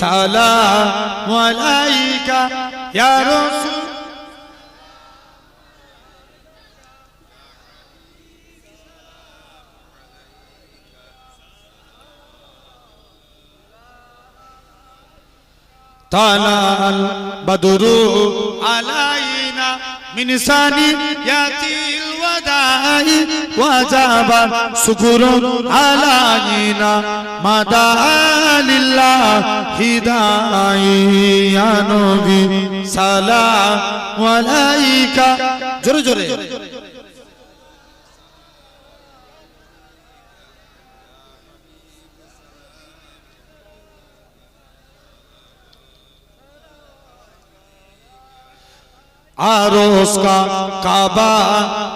সালাম আলাইকা ইয়া রাসূল طلع البدر علينا من ثنيات الوداع وجب شكر علينا مدى لله هداي يا نبي سلام عليك جري جري आरोस का काबा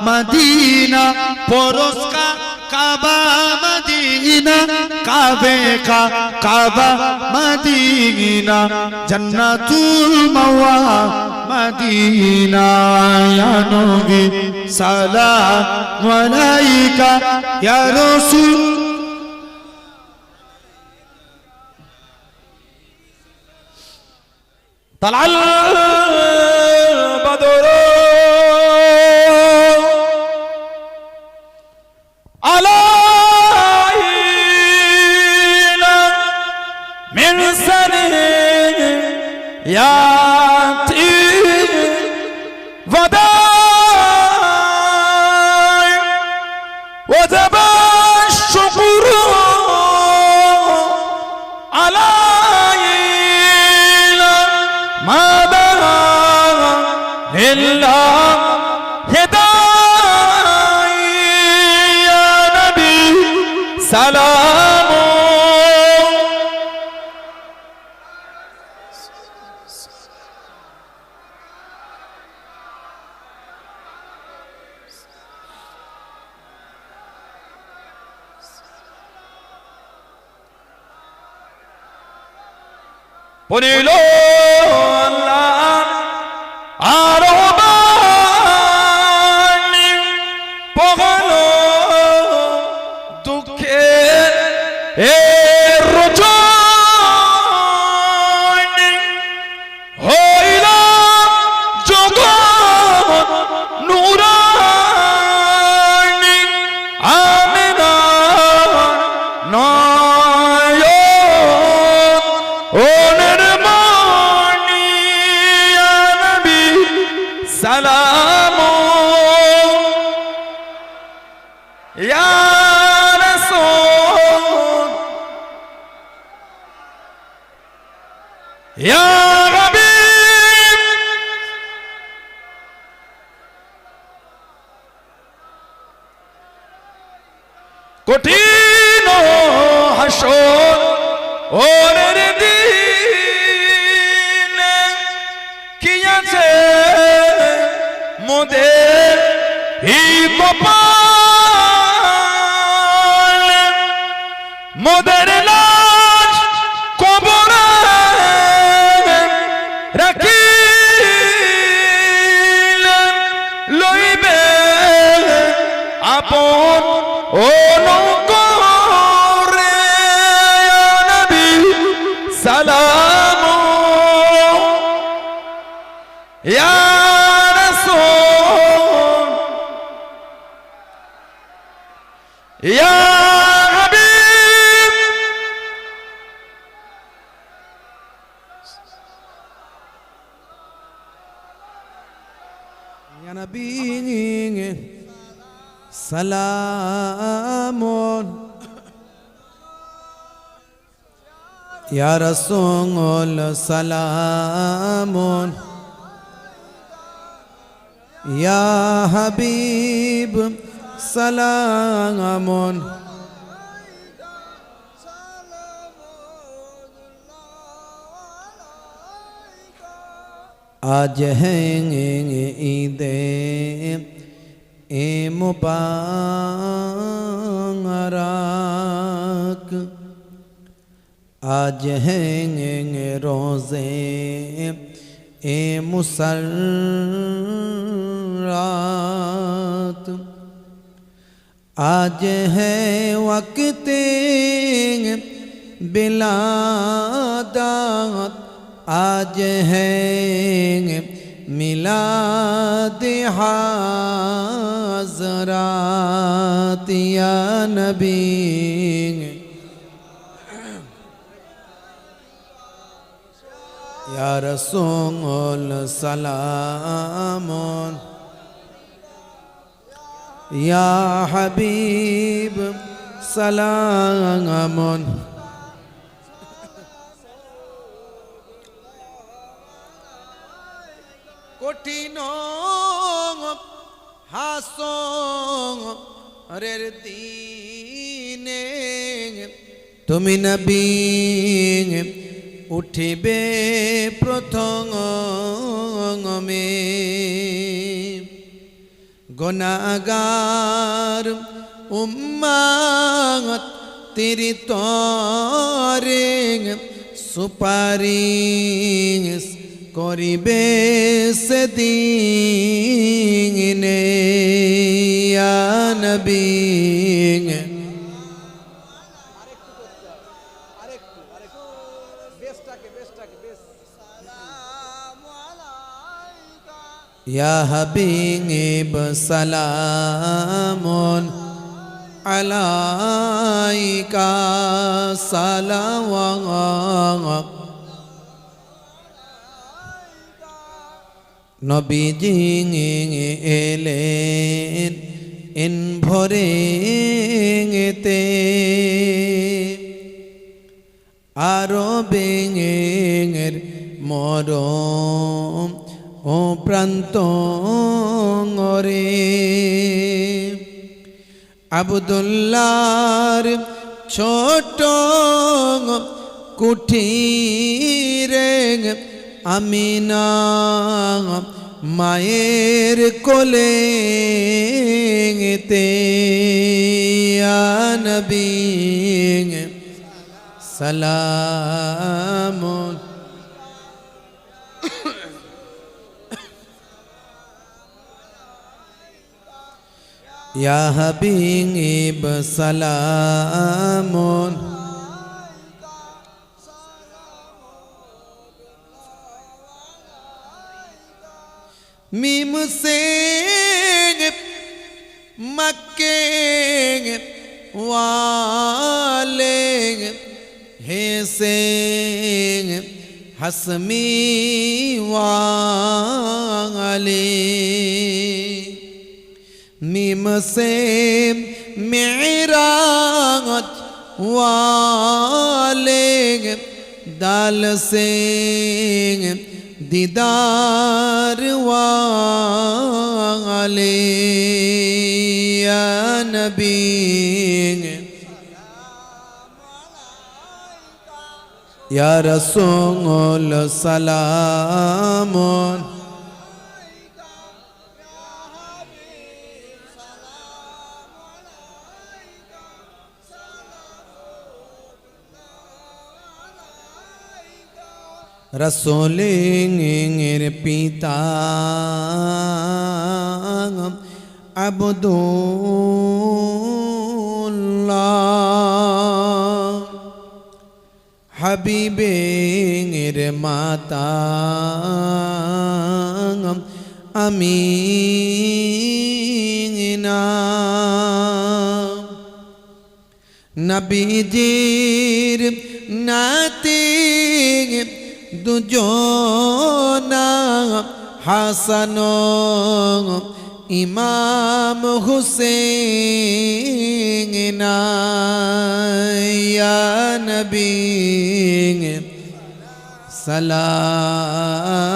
मदीना परोस का काबा मदीना काबे का काबा मदीना जन्नतुल मवा मदीना या नबी सलाम अलैका या रसूल طلع سنيات وداع وجب الشكر علينا ما بلغ إلا পড়িল আর পগালো দুঃখে এ ই কপাল মোদের লাশ কবর রাখি লইবে আপন অনুকরে يا نبي سلام يا رسول سلام يا حبيب سلام آج ہیں عیدیں۔ اے مبارک۔ آج ہیں روزے۔ اے مسرات۔ آج ہے وقت بلا دات आज है मिलाद हाजरात या नबी या रसूल सलाम या हबीब सलाम কঠিন হাস রের দিনে তুমি নবী উঠিবে প্রথম মে। গনাগার উম্মাত তিরি তরে সুপারিশ করিবে সেদিনে ইয়া নবী يا حبيب سلام عليك صلوات নবীজি এলেন এন ভরে তে। আরও বেঙের মরম ও প্রান্ত রে আবদুল্লার ছোট কুঠিরে আমিনা মায়ের কোলে তে নবী সালাম। ইয়া হাবিব সালামুন मीम से मक्के वाले हैं से हसमी वाले। मीम से मेरा वाले दाल से دیدار والی یا نبی یا رسول سلام রসোলের পিতা আবদুল্লাহ। হাবিবের মাতা আমি না নবীজির নাতে দুজনা হাসান ইমাম হুসেন ইয়া নবী সালামুন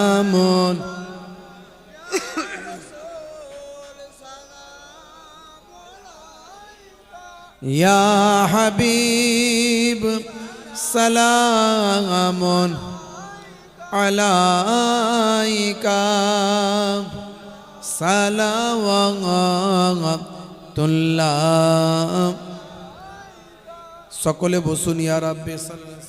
يا حبيب سلام আলাইকা। সালাওয়াতুল্লাহ। সকলে বসুন ইয়া রাব্বি সাল্লাল্লাহু